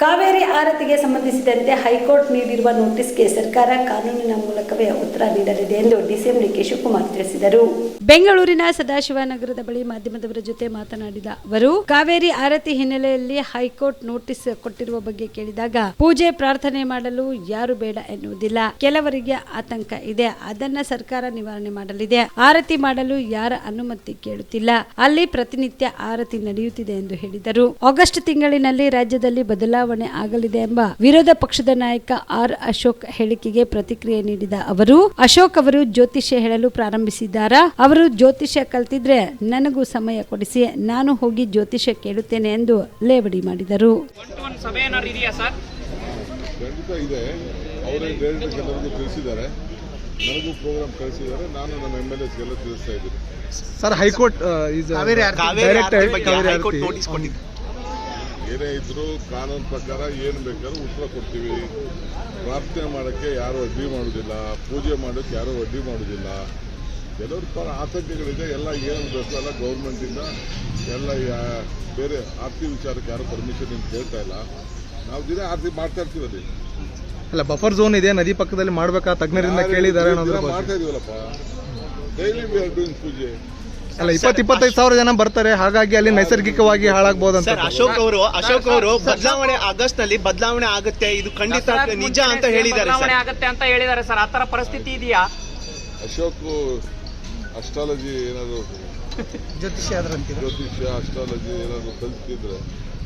ಕಾವೇರಿ ಆರತಿಗೆ ಸಂಬಂಧಿಸಿದಂತೆ ಹೈಕೋರ್ಟ್ ನೀಡಿರುವ ನೋಟಿಸ್ಗೆ ಸರ್ಕಾರ ಕಾನೂನಿನ ಮೂಲಕವೇ ಉತ್ತರ ನೀಡಲಿದೆ ಎಂದು ಡಿಸಿಎಂ ಡಿಕೆ ಶಿವಕುಮಾರ್ ತಿಳಿಸಿದರು. ಬೆಂಗಳೂರಿನ ಸದಾಶಿವನಗರದ ಬಳಿ ಮಾಧ್ಯಮದವರ ಜೊತೆ ಮಾತನಾಡಿದ ಅವರು, ಕಾವೇರಿ ಆರತಿ ಹಿನ್ನೆಲೆಯಲ್ಲಿ ಹೈಕೋರ್ಟ್ ನೋಟಿಸ್ ಕೊಟ್ಟಿರುವ ಬಗ್ಗೆ ಕೇಳಿದಾಗ ಪೂಜೆ, ಪ್ರಾರ್ಥನೆ ಮಾಡಲು ಯಾರು ಬೇಡ ಎನ್ನುವುದಿಲ್ಲ. ಕೆಲವರಿಗೆ ಆತಂಕ ಇದೆ. ಅದನ್ನ ಸರ್ಕಾರ ನಿವಾರಣೆ ಮಾಡಲಿದೆ. ಆರತಿ ಮಾಡಲು ಯಾರ ಅನುಮತಿ ಕೇಳುತ್ತಿಲ್ಲ. ಅಲ್ಲಿ ಪ್ರತಿನಿತ್ಯ ಆರತಿ ನಡೆಯುತ್ತಿದೆ ಎಂದು ಹೇಳಿದರು. ಆಗಸ್ಟ್ ತಿಂಗಳಿನಲ್ಲಿ ರಾಜ್ಯದಲ್ಲಿ ಬದಲಾವಣೆ ಆಗಲಿದೆ ಎಂಬ ವಿರೋಧ ಪಕ್ಷದ ನಾಯಕ ಆರ್ ಅಶೋಕ್ ಹೇಳಿಕೆಗೆ ಪ್ರತಿಕ್ರಿಯೆ ನೀಡಿದ ಅವರು ಅಶೋಕ್ ಅವರು ಜ್ಯೋತಿಷ್ಯ ಹೇಳಲು ಪ್ರಾರಂಭಿಸಿದ್ದಾರಾ? ಅವರು ಜ್ಯೋತಿಷ್ಯ ಕಲ್ತಿದ್ರೆ ನನಗೂ ಸಮಯ ಕೊಡಿಸಿ ನಾನು ಹೋಗಿ ಜ್ಯೋತಿಷ್ಯ ಕೇಳುತ್ತೇನೆ ಎಂದು ಲೇವಡಿ ಮಾಡಿದರು. ಸರ್? ನನಗೂ ಪ್ರೋಗ್ರಾಮ್ ಕಳಿಸಿದ್ದಾರೆ. ನಾನು ನಮ್ಮ ಎಂ ಎಲ್ ಎಸ್ಗೆಲ್ಲ ತಿಳಿಸ್ತಾ ಇದ್ದೀನಿ. Sir high court notice Kaveri Aarti ಏನೇ ಇದ್ರೂ ಕಾನೂನು ಪ್ರಕಾರ ಏನು ಬೇಕಾದ್ರೂ ಉತ್ತರ ಕೊಡ್ತೀವಿ. ಪ್ರಾರ್ಥನೆ ಮಾಡೋಕ್ಕೆ ಯಾರು ಅಡ್ಡಿ ಮಾಡೋದಿಲ್ಲ. ಪೂಜೆ ಮಾಡೋಕ್ಕೆ ಯಾರೂ ಅಡ್ಡಿ ಮಾಡೋದಿಲ್ಲ. ಕೆಲವ್ರ ಪರ ಆತಂಕಗಳಿದೆ ಎಲ್ಲ ಏನು ಬೇಕಲ್ಲ ಗೌರ್ಮೆಂಟಿಂದ ಎಲ್ಲ ಬೇರೆ ಆರ್ತಿ ವಿಚಾರಕ್ಕೆ ಯಾರು ಪರ್ಮಿಷನ್ ಏನು ಕೇಳ್ತಾ ಇಲ್ಲ. ನಾವು ದಿನ ಆರ್ತಿ ಮಾಡ್ತಾ ಇರ್ತೀವಿ ಅಲ್ಲಿ. ಅಲ್ಲ ಬಫರ್ ಝೋನ್ ಇದೆ ನದಿ ಪಕ್ಕದಲ್ಲಿ ಮಾಡ್ಬೇಕಾ? ತಜ್ಞರಿಂದ ಕೇಳಿದ್ದಾರೆ ಮಾಡ್ತಾ ಇದೀವಲ್ಲಪ್ಪ. Daily we are doing puja. ಅಲ್ಲ ಇಪ್ಪತ್ ಇಪ್ಪತ್ತೈದು ಸಾವಿರ ಜನ ಬರ್ತಾರೆ ಹಾಗಾಗಿ ಅಲ್ಲಿ ನೈಸರ್ಗಿಕವಾಗಿ ಹಾಳಾಗ್ಬೋದಂತ ಸರ್ ಅಶೋಕ್ ಅವರು ಅಶೋಕ್ ಅವರು ಬದಲಾವಣೆ ಆಗಸ್ಟ್ನಲ್ಲಿ ಬದಲಾವಣೆ ಆಗುತ್ತೆ. ಇದು ಖಂಡಿತ ನಿಜ ಅಂತ ಹೇಳಿದ್ದಾರೆ ಬದಲಾವಣೆ ಸರ್ ಆಗುತ್ತೆ ಅಂತ ಹೇಳಿದ್ದಾರೆ ಸರ್. ಆತರ ತರ ಪರಿಸ್ಥಿತಿ ಇದೆಯಾ? ಅಶೋಕ್ ಅಸ್ಟ್ರಾಲಜಿ ಏನಾದ್ರು ಜ್ಯೋತಿಷ್ಯ ಅದರಂತೀರ ಜ್ಯೋತಿಷ್ಯ ಅಸ್ಟ್ರಾಲಜಿ ಏನಾದ್ರು ಕಲ್ತಿದ್ರೆ